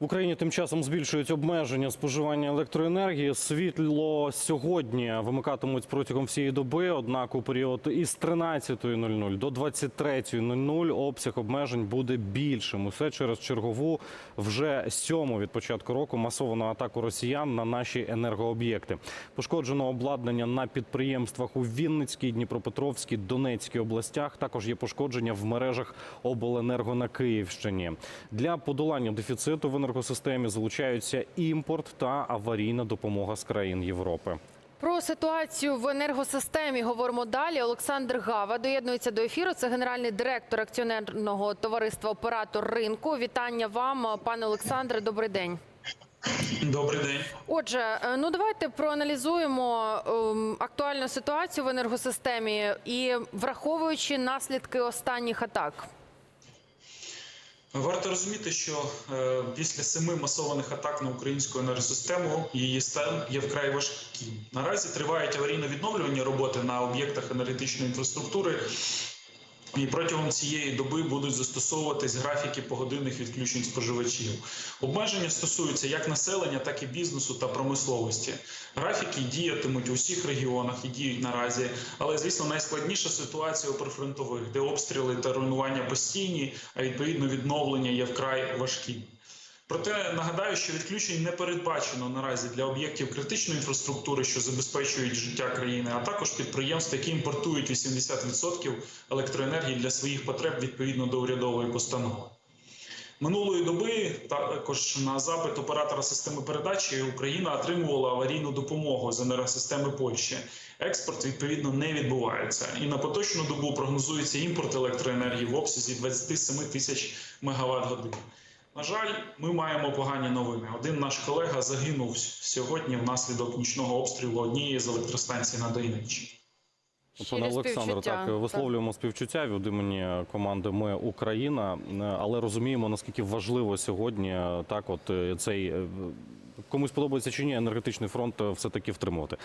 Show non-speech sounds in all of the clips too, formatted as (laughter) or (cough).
В Україні тим часом збільшують обмеження споживання електроенергії. Світло сьогодні вимикатимуть протягом всієї доби. Однак у період із 13.00 до 23.00 обсяг обмежень буде більшим. Усе через чергову вже сьому від початку року масовану атаку росіян на наші енергооб'єкти. Пошкоджено обладнання на підприємствах у Вінницькій, Дніпропетровській, Донецькій областях. Також є пошкодження в мережах обленерго на Київщині. Для подолання дефіциту енергосистемі залучаються імпорт та аварійна допомога з країн Європи. Про ситуацію в енергосистемі говоримо далі. Олександр Гава доєднується до ефіру. Це генеральний директор акціонерного товариства Оператор ринку. Вітання вам, пане Олександре. Добрий день. Добрий день. Отже, е, ну давайте проаналізуємо ем, актуальну ситуацію в енергосистемі і враховуючи наслідки останніх атак. Варто розуміти, що е, після семи масованих атак на українську енергосистему її стан є вкрай важким. Наразі тривають аварійно-відновлювані роботи на об'єктах енергетичної інфраструктури. І протягом цієї доби будуть застосовуватись графіки погодинних відключень споживачів. Обмеження стосуються як населення, так і бізнесу та промисловості. Графіки діятимуть у всіх регіонах і діють наразі. Але звісно, найскладніша ситуація у прифронтових, де обстріли та руйнування постійні, а відповідно відновлення є вкрай важкі. Проте нагадаю, що відключень не передбачено наразі для об'єктів критичної інфраструктури, що забезпечують життя країни, а також підприємств, які імпортують 80% електроенергії для своїх потреб відповідно до урядової постанови. Минулої доби також на запит оператора системи передачі Україна отримувала аварійну допомогу з енергосистеми Польщі. Експорт відповідно не відбувається, і на поточну добу прогнозується імпорт електроенергії в обсязі 27 тисяч мегаватт годин. На жаль, ми маємо погані новини. Один наш колега загинув сьогодні внаслідок нічного обстрілу однієї з електростанцій на Донеччині. Пане Олександр, Олександре, співчуття. так висловлюємо співчуття від імені команди Ми Україна, е, але розуміємо наскільки важливо сьогодні е, так, от е, цей. Е, Комусь подобається чи ні, енергетичний фронт е, все таки втримувати.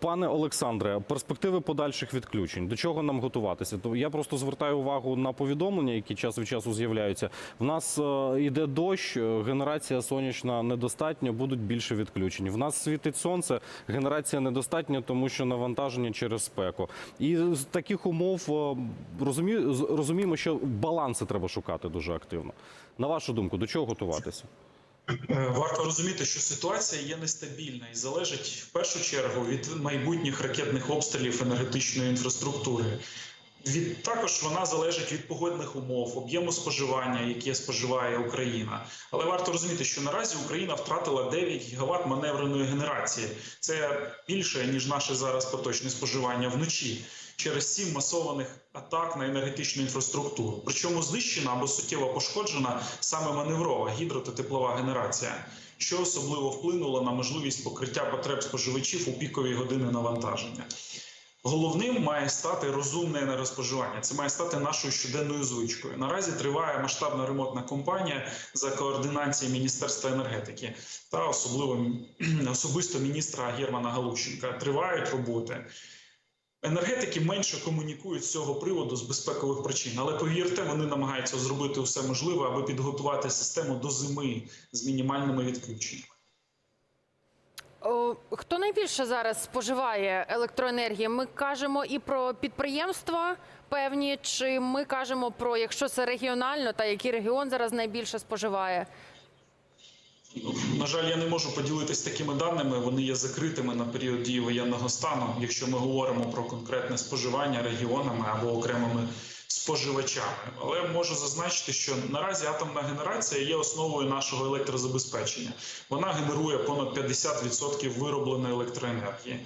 Пане Олександре, перспективи подальших відключень. До чого нам готуватися? Я просто звертаю увагу на повідомлення, які час від часу з'являються. В нас е, йде дощ, е, генерація сонячна недостатньо, будуть більше відключень. В нас світить сонце, генерація недостатня, тому що навантаження через спеку. І з таких умов е, розуміємо, що баланси треба шукати дуже активно. На вашу думку, до чого готуватися? Е, Варто розуміти, що ситуація є нестабільна і залежить в першу чергу від майбутніх ракетних обстрілів енергетичної інфраструктури. Від також вона залежить від погодних умов, об'єму споживання, яке споживає Україна. Але варто розуміти, що наразі Україна втратила 9 гігават маневреної генерації. Це більше ніж наше зараз поточне споживання вночі через сім масованих атак на енергетичну інфраструктуру. Причому знищена або суттєво пошкоджена саме маневрова гідро та теплова генерація, що особливо вплинуло на можливість покриття потреб споживачів у пікові години навантаження. Головним має стати розумне енергоспоживання. Це має стати нашою щоденною звичкою. Наразі триває масштабна ремонтна кампанія за координації Міністерства енергетики та особливо (clears throat) особисто міністра Германа Галущенка. Тривають роботи. Енергетики менше комунікують з цього приводу з безпекових причин, але повірте, вони намагаються зробити все можливе, аби підготувати систему до зими з мінімальними відключеннями. Хто найбільше зараз споживає електроенергії? Ми кажемо і про підприємства певні, чи ми кажемо про якщо це регіонально, та який регіон зараз найбільше споживає? На жаль, я не можу поділитися такими даними. Вони є закритими на період дії воєнного стану. Якщо ми говоримо про конкретне споживання регіонами або окремими споживачами, але можу зазначити, що наразі атомна генерація є основою нашого електрозабезпечення. Вона генерує понад 50% виробленої електроенергії.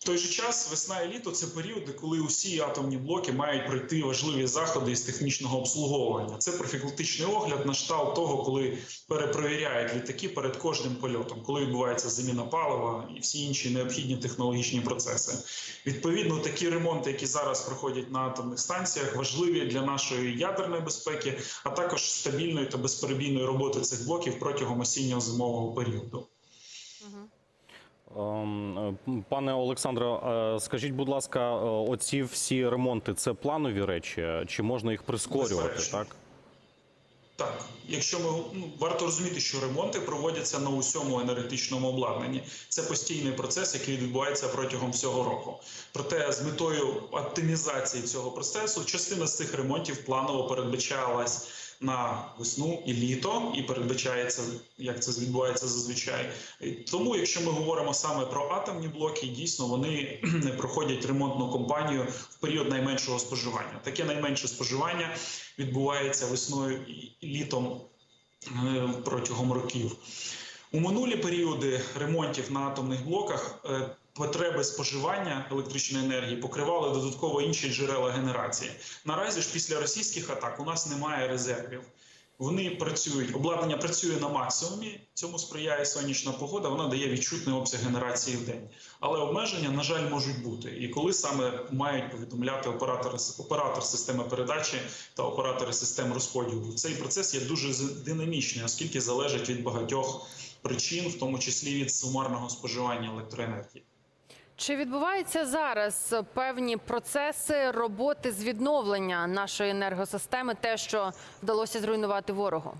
В той же час весна і літо це періоди, коли усі атомні блоки мають пройти важливі заходи із технічного обслуговування. Це профілактичний огляд на штал того, коли перепровіряють літаки перед кожним польотом, коли відбувається заміна палива і всі інші необхідні технологічні процеси. Відповідно, такі ремонти, які зараз проходять на атомних станціях, важливі для нашої ядерної безпеки, а також стабільної та безперебійної роботи цих блоків протягом осінньо-зимового періоду. Ем, е, Пане Олександре, е, скажіть, будь ласка, е, оці всі ремонти це планові речі, чи можна їх прискорювати? Так Так, якщо ми ну, варто розуміти, що ремонти проводяться на усьому енергетичному обладнанні. Це постійний процес, який відбувається протягом всього року. Проте з метою оптимізації цього процесу частина з цих ремонтів планово передбачалась на весну і літо, і передбачається, як це відбувається зазвичай. Тому, якщо ми говоримо саме про атомні блоки, дійсно вони (clears throat) не проходять ремонтну кампанію в період найменшого споживання. Таке найменше споживання відбувається весною і літом е, протягом років. У минулі періоди ремонтів на атомних блоках е, потреби споживання електричної енергії покривали додатково інші джерела генерації. Наразі ж після російських атак у нас немає резервів. Вони працюють, обладнання працює на максимумі. Цьому сприяє сонячна погода. Вона дає відчутний обсяг генерації в день. Але обмеження, на жаль, можуть бути. І коли саме мають повідомляти оператори оператор системи передачі та оператори систем розподілу. Цей процес є дуже динамічний, оскільки залежить від багатьох причин, в тому числі від сумарного споживання електроенергії. Чи відбуваються зараз певні процеси роботи з відновлення нашої енергосистеми, те, що вдалося зруйнувати ворогу?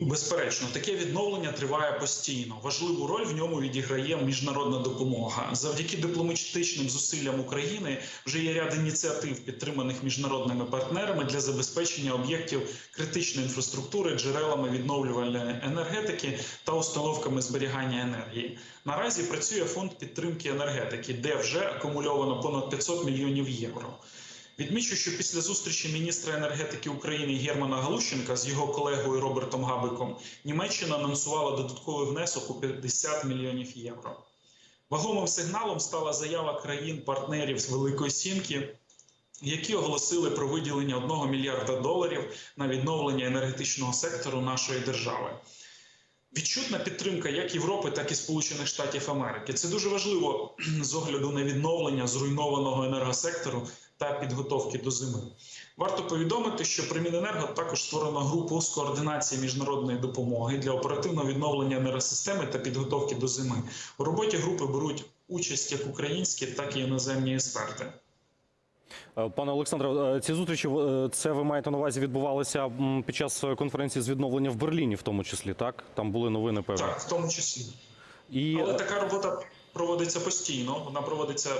Безперечно, таке відновлення триває постійно. Важливу роль в ньому відіграє міжнародна допомога. Завдяки дипломатичним зусиллям України вже є ряд ініціатив, підтриманих міжнародними партнерами для забезпечення об'єктів критичної інфраструктури джерелами відновлювальної енергетики та установками зберігання енергії. Наразі працює фонд підтримки енергетики, де вже акумульовано понад 500 мільйонів євро. Відмічу, що після зустрічі міністра енергетики України Германа Галущенка з його колегою Робертом Габиком Німеччина анонсувала додатковий внесок у 50 мільйонів євро. Вагомим сигналом стала заява країн-партнерів з Великої Сімки, які оголосили про виділення 1 мільярда доларів на відновлення енергетичного сектору нашої держави. Відчутна підтримка як Європи, так і Сполучених Штатів Америки. Це дуже важливо з огляду на відновлення зруйнованого енергосектору та підготовки до зими. Варто повідомити, що при Міненерго також створено групу з координації міжнародної допомоги для оперативного відновлення енергосистеми та підготовки до зими. У роботі групи беруть участь як українські, так і іноземні експерти. Е, Пане Олександре, е, ці зустрічі е, це ви маєте на увазі відбувалися під час конференції з відновлення в Берліні, в тому числі, так? Там були новини певні. Так, в тому числі. І Але така робота проводиться постійно. Вона проводиться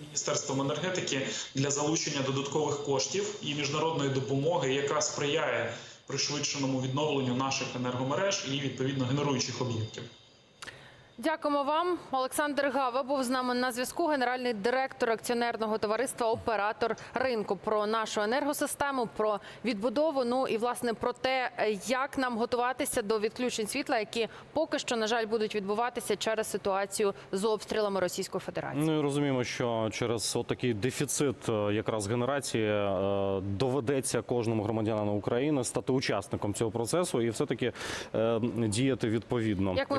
Міністерством енергетики для залучення додаткових коштів і міжнародної допомоги, яка сприяє пришвидшеному відновленню наших енергомереж і відповідно генеруючих об'єктів. Дякуємо вам. Олександр Гава був з нами на зв'язку. Генеральний директор акціонерного товариства Оператор ринку про нашу енергосистему, про відбудову. Ну і власне про те, як нам готуватися до відключень світла, які поки що на жаль будуть відбуватися через ситуацію з обстрілами Російської Федерації. ну, і розуміємо, що через такий дефіцит е, якраз генерації е, доведеться кожному громадянину України стати учасником цього процесу і все таки діяти відповідно. Як ми